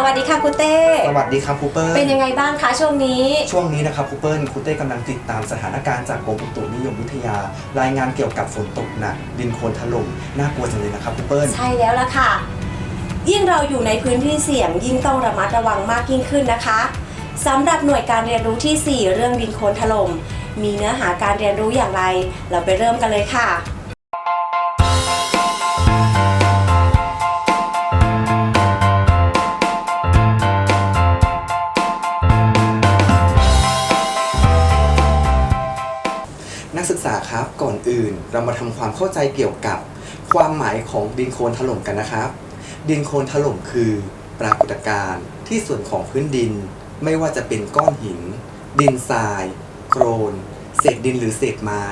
สวัสดีค่ะคุณเต้ สวัสดีครับครูเปิ้ลเป็นยังไงบ้างคะช่วงนี้ ช่วงนี้นะครับครูเปิ้ลครูเต้กำลังติดตามสถานการณ์จากกรมอุตุนิยมวิทยา รายงานเกี่ยวกับฝนตกหนักดินโคลนถล่มน่ากลัวจังเลยนะครับครูเปิ้ลใช่แล้วล่ะค่ะ ยิ่งเราอยู่ในพื้นที่เสี่ยงยิ่งต้องระมัดระวังมากยิ่งขึ้นนะคะสำหรับหน่วยการเรียนรู้ที่ 4 เรื่องดินโคลนถล่มมีเนื้อหาการเรียนรู้อย่างไร เราไปเริ่มกันเลยค่ะ ครับ ก่อนอื่นเรามาทำความเข้าใจเกี่ยวกับ ความหมายของดินโคลนถล่มกันนะครับ ดินโคลนถล่มคือ ปรากฏการณ์ที่ส่วนของพื้นดิน ไม่ว่าจะเป็นก้อนหิน ดินทราย โคลนเศษดินหรือเศษไม้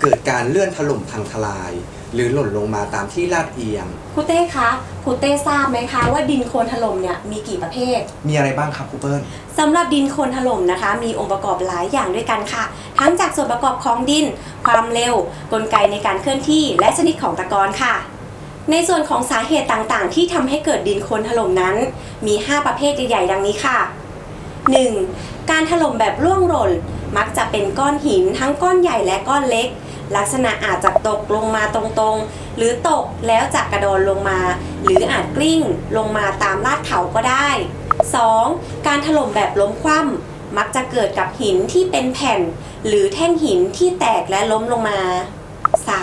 เกิดการเลื่อนถล่มพังทลาย หรือหล่นลงมาตามที่ลาดเอียง ครูเต้คะครูเต้ทราบไหมคะว่าดินโคลนถล่มเนี่ยมีกี่ประเภท มีอะไรบ้างครับครูเปิ้ล สำหรับดินโคลนถล่มนะคะ มีองค์ประกอบหลายอย่างด้วยกันค่ะ ทั้งจากส่วนประกอบของดิน ความเร็ว กลไกในการเคลื่อนที่ และชนิดของตะกอนค่ะ ในส่วนของสาเหตุต่างๆ ที่ทำให้เกิดดินโคลนถล่มนั้น มี 5 ประเภทใหญ่ๆดังนี้ค่ะ 1. การถล่มแบบร่วงหล่น มักจะเป็นก้อนหินทั้งก้อนใหญ่และก้อนเล็ก ลักษณะอาจจะตกลงมาตรงๆ หรือตกแล้วจากกระโดนลงมา หรืออาจกลิ้งลงมาตามลาดเขาก็ได้ 2. การถล่มแบบล้มคว่ำมักจะเกิดกับหินที่เป็นแผ่น หรือแท่งหินที่แตกและล้มลงมา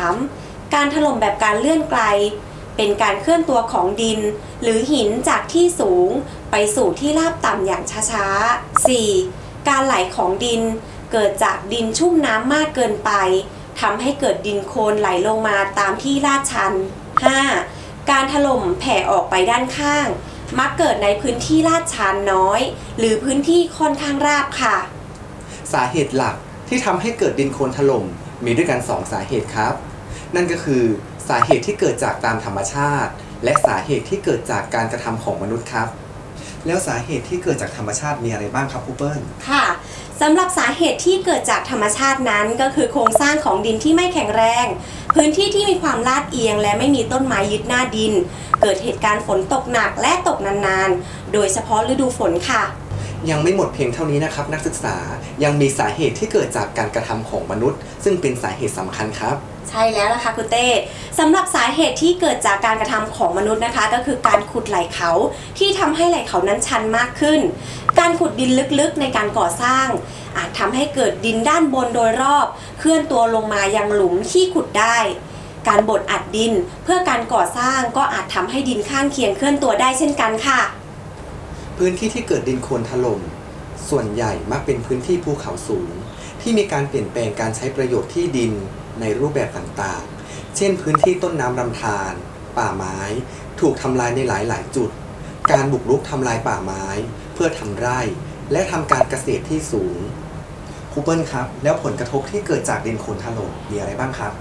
3. การถล่มแบบการเลื่อนไกล เป็นการเคลื่อนตัวของดิน หรือหินจากที่สูงไปสู่ที่ราบต่ำอย่างช้าๆ 4. การไหลของดินเกิดจากดินชุ่มน้ำมากเกินไป ทำให้เกิดดินโคลนไหลลงมาตามที่ลาดชัน 5. การถล่มแผ่ออกไปด้านข้าง มักเกิดในพื้นที่ลาดชันน้อย หรือพื้นที่ค่อนข้างราบค่ะ สาเหตุหลักที่ทำให้เกิดดินโคลนถล่มมีด้วยกัน 2 สาเหตุครับ นั่นก็คือสาเหตุที่เกิดจากตามธรรมชาติ และสาเหตุที่เกิดจากการกระทำของมนุษย์ครับ แล้วสาเหตุที่เกิดจากธรรมชาติมีอะไรบ้างครับครูเปิ้ลค่ะ สำหรับสาเหตุที่เกิดจากธรรมชาตินั้นก็คือโครงสร้างของดินที่ไม่แข็งแรง พื้นที่ที่มีความลาดเอียง และไม่มีต้นไม้ยึดหน้าดิน เกิดเหตุการณ์ฝนตกหนักและตกนานๆ โดยเฉพาะฤดูฝนค่ะ ยังไม่หมดเพียงเท่านี้นะครับนักศึกษายังมีสาเหตุที่เกิดจากการกระทำของมนุษย์ ซึ่งเป็นสาเหตุสำคัญครับ ใช่แล้วล่ะค่ะคุณเต้สำหรับสาเหตุที่เกิดจากการกระทำของมนุษย์นะคะ ก็คือการขุดไหล่เขาที่ทำให้ไหล่เขานั้นชันมากขึ้น การขุดดินลึกๆในการก่อสร้าง อาจทำให้เกิดดินด้านบนโดยรอบ เคลื่อนตัวลงมายังหลุมที่ขุดได้ การบดอัดดินเพื่อการก่อสร้างก็อาจทำให้ดินข้างเคียงเคลื่อนตัวได้เช่นกันค่ะ พื้นที่ที่เกิดดินโคลนถล่มส่วนใหญ่มักเป็นพื้นที่ภูเขาสูง ที่มีการเปลี่ยนแปลงการใช้ประโยชน์ที่ดิน ในรูปแบบต่างๆ เช่นพื้นที่ต้นน้ำลำธารป่าไม้ ถูกทำลายในหลายๆ จุด การบุกรุกทำลายป่าไม้ เพื่อทำไร่ และทำการเกษตรที่สูงครูเปิลครับ แล้วผลกระทบที่เกิดจากดินโคลนถล่มมีอะไรบ้างครับ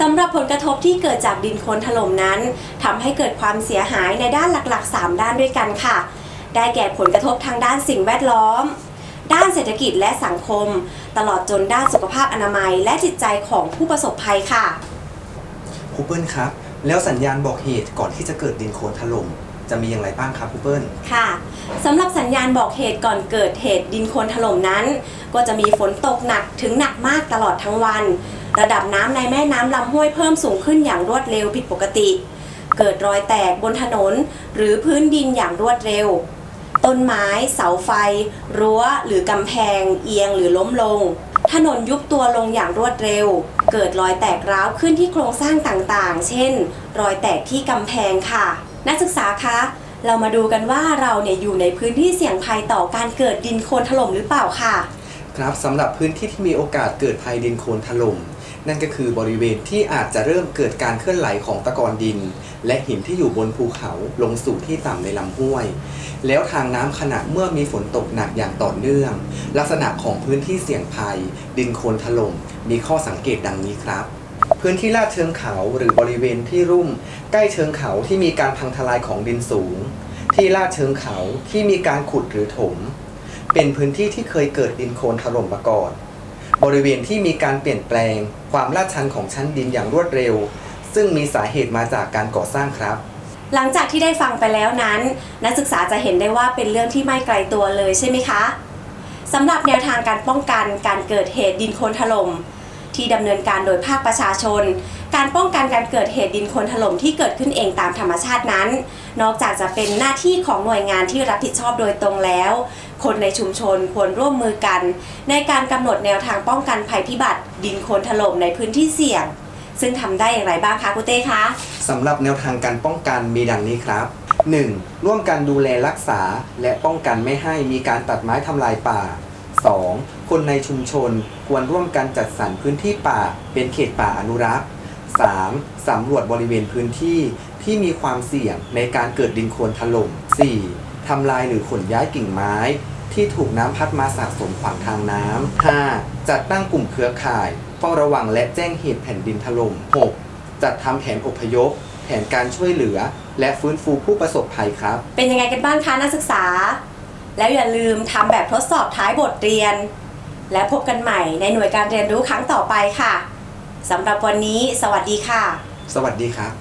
สำหรับผลกระทบที่เกิดจากดินโคลนถล่มนั้นทำให้เกิดความเสียหายในด้านหลักๆ 3 ด้านด้วยกันค่ะ ได้แก่ผลกระทบทางด้านสิ่งแวดล้อม ด้านเศรษฐกิจและสังคม ตลอดจนด้านสุขภาพอนามัย และจิตใจของผู้ประสบภัยค่ะ ครูเปิลครับ แล้วสัญญาณบอกเหตุก่อนที่จะเกิดดินโคลนถล่มจะมีอย่างไรบ้างครับครูเปิลค่ะสำหรับสัญญาณบอกเหตุก่อนเกิดเหตุดินโคลนถล่มนั้น ก็จะมีฝนตกหนักถึงหนักมากตลอดทั้งวัน ระดับน้ำในแม่น้ำลำห้วยเพิ่มสูงขึ้นอย่างรวดเร็วผิดปกติ เกิดรอยแตกบนถนน หรือพื้นดินอย่างรวดเร็ว ต้นไม้ เสาไฟ รั้ว หรือกำแพง เอียงหรือล้มลง ถนนยุบตัวลงอย่างรวดเร็ว เกิดรอยแตกร้าวขึ้นที่โครงสร้างต่างๆ เช่น รอยแตกที่กำแพงค่ะ นักศึกษาคะ เรามาดูกันว่าเราเนี่ยอยู่ในพื้นที่เสี่ยงภัยต่อการเกิดดินโคลนถล่มหรือเปล่าค่ะ ครับสำหรับพื้นที่ที่มีโอกาสเกิดภัยดินโคลนถล่ม นั่นก็คือบริเวณที่อาจจะเริ่มเกิดการเคลื่อนไหลของตะกอนดิน และหินที่อยู่บนภูเขาลงสู่ที่ต่ำในลำห้วย แล้วทางน้ำขณะเมื่อมีฝนตกหนักอย่างต่อเนื่อง ลักษณะของพื้นที่เสี่ยงภัย ดินโคลนถล่มมีข้อสังเกตดังนี้ครับพื้นที่ลาดเชิงเขาหรือบริเวณที่รุ่ม ใกล้เชิงเขาที่มีการพังทลายของดินสูง ที่ลาดเชิงเขาที่มีการขุดหรือถม เป็นพื้นที่ที่เคยเกิดดินโคลนถล่มมาก่อน บริเวณที่มีการเปลี่ยนแปลง ความลาดชันของชั้นดินอย่างรวดเร็ว ซึ่งมีสาเหตุมาจากการก่อสร้างครับ หลังจากที่ได้ฟังไปแล้วนั้น นักศึกษาจะเห็นได้ว่าเป็นเรื่องที่ไม่ไกลตัวเลยใช่ไหมคะสำหรับแนวทางการป้องกันการเกิดเหตุดินโคลนถล่มที่ดำเนินการโดยภาคประชาชน การป้องกันการเกิดเหตุดินโคลนถล่มที่เกิดขึ้นเองตามธรรมชาตินั้น นอกจากจะเป็นหน้าที่ของหน่วยงานที่รับผิดชอบโดยตรงแล้ว คนในชุมชนควรร่วมมือกัน ในการกำหนดแนวทางป้องกันภัยพิบัติ ดินโคลนถล่มในพื้นที่เสี่ยง ซึ่งทำได้อย่างไรบ้างคะคุณเต้คะ สำหรับแนวทางการป้องกันมีดังนี้ครับ 1. ร่วมกันดูแลรักษา และป้องกันไม่ให้มีการตัดไม้ทำลายป่า 2. คนในชุมชนควรร่วมกันจัดสรรพื้นที่ป่า เป็นเขตป่าอนุรักษ์ 3. สำรวจบริเวณพื้นที่ที่มีความเสี่ยงในการเกิดดินโคลนถล่ม 4. ทำลายหรือขนย้ายกิ่งไม้ ที่ถูกน้ำพัดมาสะสมขวางทางน้ำ 5. จัดตั้งกลุ่มเครือข่ายเฝ้าระวังและแจ้งเหตุแผ่นดินถล่ม 6. จัดทำแผนอพยพ แผนการช่วยเหลือ และฟื้นฟูผู้ประสบภัยครับ เป็นยังไงกันบ้างคะนักศึกษา แล้วอย่าลืมทำแบบทดสอบท้ายบทเรียน และพบกันใหม่ในหน่วยการเรียนรู้ครั้งต่อไปค่ะสำหรับวันนี้ สวัสดีค่ะ สวัสดีครับ